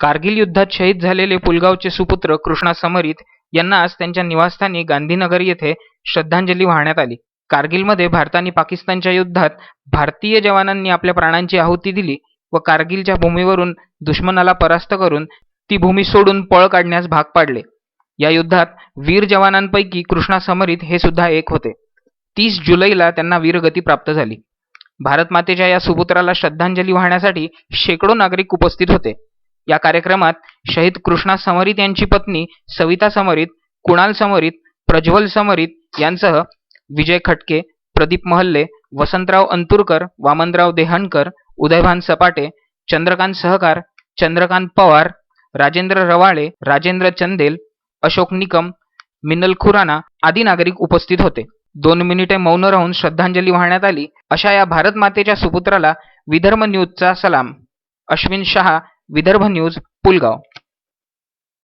कारगिल युद्धात शहीद झालेले पुलगावचे सुपुत्र कृष्णा समरित यांना आज त्यांच्या निवासस्थानी गांधीनगर येथे श्रद्धांजली वाहण्यात आली. कारगिलमध्ये भारताने पाकिस्तानच्या युद्धात भारतीय जवानांनी आपल्या प्राणांची आहुती दिली व कारगिलच्या भूमीवरून दुश्मनाला परास्त करून ती भूमी सोडून पळ काढण्यास भाग पाडले. या युद्धात वीर जवानांपैकी कृष्णा समरित हे सुद्धा एक होते. तीस जुलैला त्यांना वीरगती प्राप्त झाली. भारतमातेच्या या सुपुत्राला श्रद्धांजली वाहण्यासाठी शेकडो नागरिक उपस्थित होते. या कार्यक्रमात शहीद कृष्णा समरित यांची पत्नी सविता समरित कुणाल समरित प्रज्वल समरित यांसह विजय खटके प्रदीप महल्ले वसंतराव अंतुरकर वामनराव देहणकर उदयभान सपाटे चंद्रकांत सहकार चंद्रकांत पवार राजेंद्र रवाळे राजेंद्र चंदेल अशोक निकम मिनल खुराना आदी नागरिक उपस्थित होते. दोन मिनिटे मौन राहून श्रद्धांजली वाहण्यात आली. अशा या भारत मातेच्या सुपुत्राला विधर्म न्यूजचा सलाम. अश्विन शहा विदर्भ न्यूज पुलगाव.